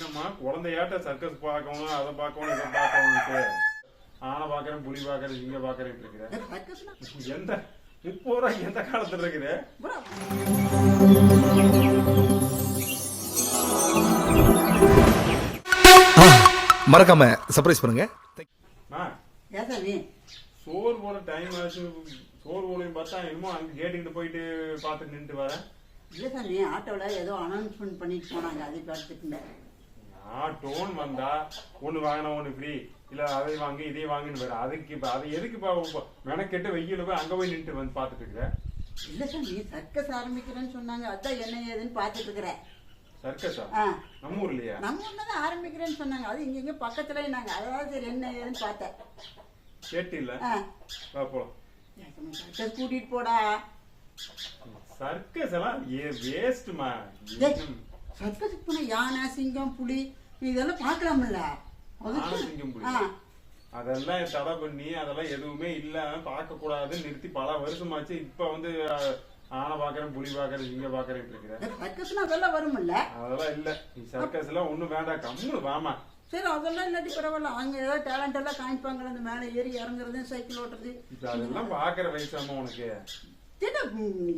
என்னம்மா குழந்தையாட்ட சர்க்கஸ் பார்க்கணும் அதை பார்க்கணும் இதை பார்க்கணும்ட்டு ஆனை பார்க்கறேன் புலி பார்க்கறேன் இங்க பார்க்கறேன் இருக்கிறேன் எந்த முப்பது ரூபாய்க்கு எந்த காலத்துல இருக்குது? மறக்காம சர்ப்ரைஸ் பண்ணுங்க. சோறு போட டைம் ஆச்சு. சோறு போடையும் பார்த்தா என்னமோ அங்க கேட்டுக்கிட்டு போயிட்டு பார்த்துட்டு நின்றுட்டு வரேன். இல்ல சாமி ஆட்டோவில் ஏதோ அனௌன்ஸ்மெண்ட் பண்ணிட்டு போனாங்க அதை பார்த்துட்டு டோன் வந்தா ஒண்ணு வாங்கினா ஒண்ணு ஃப்ரீ இல்ல அதை வாங்கி இதை வாங்கின்னு வேற அதுக்கு இப்ப அதை எதுக்கு இப்ப மெனக்கெட்டு வெயில போய் அங்க போய் நின்றுட்டு வந்து பார்த்துட்டு இருக்கிறேன் இல்ல சாமி சர்க்கஸ் ஆரம்பிக்கிறேன்னு சொன்னாங்க. அதான் என்ன ஏதுன்னு பார்த்துட்டு இருக்கிறேன் சர்க்கஸா நம்ம ஊர்லயா? நம்ம ஊர்ல தான் ஆரம்பிக்கிறேன்னு சொன்னாங்க. அது இங்க இங்க பக்கத்துல நாங்க. அதாவது சரி என்ன ஏதுன்னு பார்த்தேன். கேட்டு இல்ல போலாம். சர்க்கஸ் கூட்டிட்டு போடா. சர்க்கஸ் எல்லாம் ஏ வேஸ்ட்மா சர்க்கஸுக்கு போனா யானை சிங்கம் புலி இதெல்லாம் பார்க்கலாம்ல. அதெல்லாம் தடை பண்ணி அதெல்லாம் எதுவுமே இல்ல பார்க்க கூடாதுன்னு நிறுத்தி பல வருஷமாச்சு. இப்ப வந்து ஆனை பாக்குறேன் புலி பாக்குறேன் இங்க பாக்குறேன் இருக்கிறேன் அதெல்லாம் வரும்ல? அதெல்லாம் இல்ல. நீ சர்க்கஸ் எல்லாம் ஒண்ணும் வேண்டாம். கம்முனு வாமா. சரி அதெல்லாம் இல்லாட்டி பரவாயில்ல. அங்க ஏதாவது டேலண்ட் எல்லாம் காமிப்பாங்களே அந்த மேலே ஏறி இறங்குறது சைக்கிள் ஓட்டுறது. அதெல்லாம் பாக்குற வயசாமா உனக்கு.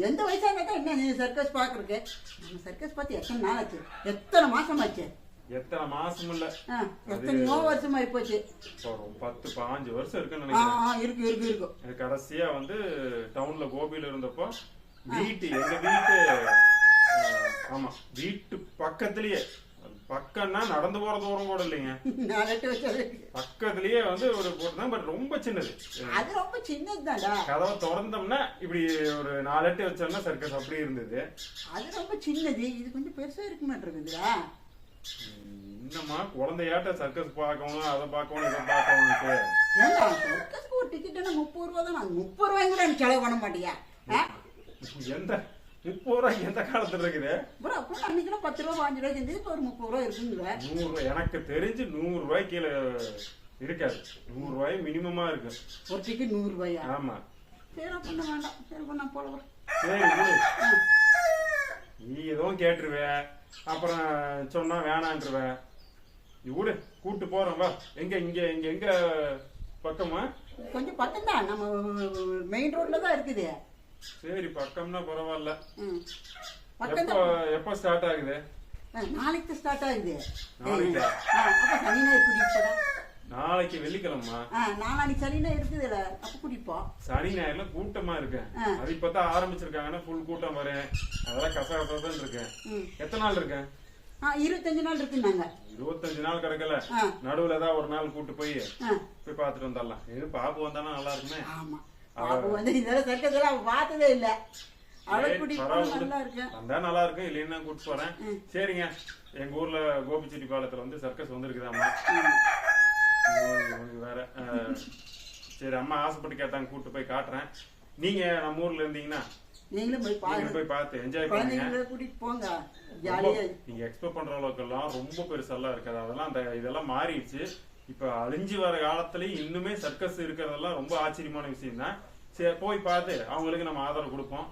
எந்த வயசாக என்ன நீ சர்க்கஸ் பார்க்கறதுக்கு? நம்ம சர்க்கஸ் பார்த்து எத்தனை நாள் ஆச்சு? எத்தனை மாசம் ஆச்சு எத்தனை மாசம் இல்ல எத்தனையோ வருஷம் போச்சு ஒரு பத்து பாஞ்சு வருஷம் இருக்குன்னு நினைக்கிறேன். இருக்கு இருக்கு இருக்கு. கடைசியா வந்து டவுன்ல கோபியில இருந்தப்போ வீட்டு எங்க வீட்டு ஆமா வீட்டு பக்கத்துலயே. பக்கம்னா நடந்து போற தூரம் கூட இல்லைங்க. பக்கத்துலயே வந்து ஒரு போட்டுதான் பட் ரொம்ப சின்னது. அது ரொம்ப சின்னதுதான்டா. கதவை திறந்தோம்னா இப்படி ஒரு நாலு எட்டு வச்சோம்னா சர்க்கஸ் அப்படி இருந்தது. அது ரொம்ப சின்னது. இது கொஞ்சம் பெருசா இருக்க மாட்டிருக்குதுடா இன்னமா குழந்தையாட்ட சர்க்கஸ் பார்க்கணும் அதை பார்க்கணும் இதை ஒரு டிக்கெட் முப்பது ரூபா தான்? முப்பது ரூபாய்க்கு கூட எனக்கு செலவு பண்ண மாட்டியா? எந்த முப்பது ரூபாய்க்கு எந்த காலத்துல இருக்குது? அப்புறம் அப்புறம் அன்னைக்கெல்லாம் பத்து ரூபா பாஞ்சு ரூபாய்க்கு இருந்தது இப்போ ஒரு முப்பது ரூபா இருக்குங்கிற. நூறு ரூபாய் எனக்கு தெரிஞ்சு நூறு ரூபாய் கீழே இருக்காது. நூறு ரூபாய் மினிமமா இருக்கு. ஒரு டிக்கெட் நூறு ரூபாயா? ஆமா. சரி பண்ண வேண்டாம். சரி பண்ண போல சரி. நீ எதுவும் கேட்டுருவ. அப்புறம் சொன்னா வேணான்றுவ. நீ விடு கூட்டு போறோம் வா. எங்க இங்க இங்க எங்க பக்கமா? கொஞ்சம் பக்கம் தான் நம்ம மெயின் ரோட்ல தான் இருக்குது. சரி பக்கம்னா பரவாயில்ல. எப்போ எப்போ ஸ்டார்ட் ஆகுது? நாளைக்கு ஸ்டார்ட் ஆகுது. நாளைக்கா? ஆ, அப்ப சனி ஞாயிறு கூட்டிட்டு போடா நாளைக்கு வெள்ளிக்கிழமை. ஆ நாளானைக்கு சனி ஞாயிறு இருக்குதுல்ல அப்ப போ சனி ஞாயிறுல கூட்டமா இருக்கு ஆ. அது இப்பதான் ஆரம்பிச்சிருக்காங்கன்னா ஃபுல் கூட்டம் வரேன். அதெல்லாம் கசகசதான் இருக்கேன். ம். எத்தனை நாள் இருக்கேன்? இருபத்தஞ்சு நாள் இருக்குன்னாங்க. இருபத்தஞ்சு நாள் கிடக்கல. நடுவுல ஏதாவது ஒரு நாள் கூட்டு போய் போய் பார்த்துட்டு வந்துடலாம். இது பாப்பு வந்தானா நல்லா இருக்குமே? ஆமா. அப்ப வந்து இதெல்லாம் சர்க்கஸ் எல்லாம் அவ பார்த்ததே இல்ல. வந்தா நல்லா இருக்கும் இல்லைன்னா கூட்டு போறேன். சரிங்க. எங்க ஊர்ல கோபிச்செட்டி பாலத்துல வந்து சர்க்கஸ் வந்திருக்குதாம்மா. ம். இவனுக்கு- இவனுக்கு வேற சரி அம்மா ஆசைப்பட்டு கேட்டாங்க கூட்டு போய் காட்டுறேன். நீங்க நம்ம ஊர்ல இருந்தீங்கன்னா நீங்களும் போய் பாருங்க. போய் பார்த்து என்ஜாய் பண்ணுங்க. கூட்டிட்டு போங்க. ஜாலியா நீங்க எக்ஸ்பெக்ட் பண்ற அளவுக்கு எல்லாம் ரொம்ப பெருசெல்லாம் இருக்காது. அதெல்லாம் அந்த இதெல்லாம் மாறிடுச்சு. இப்ப அழிஞ்சு வர காலத்துலயும் இன்னுமே சர்க்கஸ் இருக்கிறதெல்லாம் ரொம்ப ஆச்சரியமான விஷயம் தான் சரி போய் பார்த்து அவங்களுக்கு நம்ம ஆதரவு கொடுப்போம்.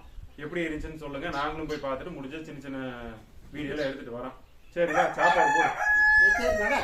எப்படி இருந்துச்சுன்னு சொல்லுங்க. நாங்களும் போய் பார்த்துட்டு முடிஞ்ச சின்ன சின்ன வீடியோல எடுத்துட்டு வரோம். சரிங்களா? சாப்பாடு போடு.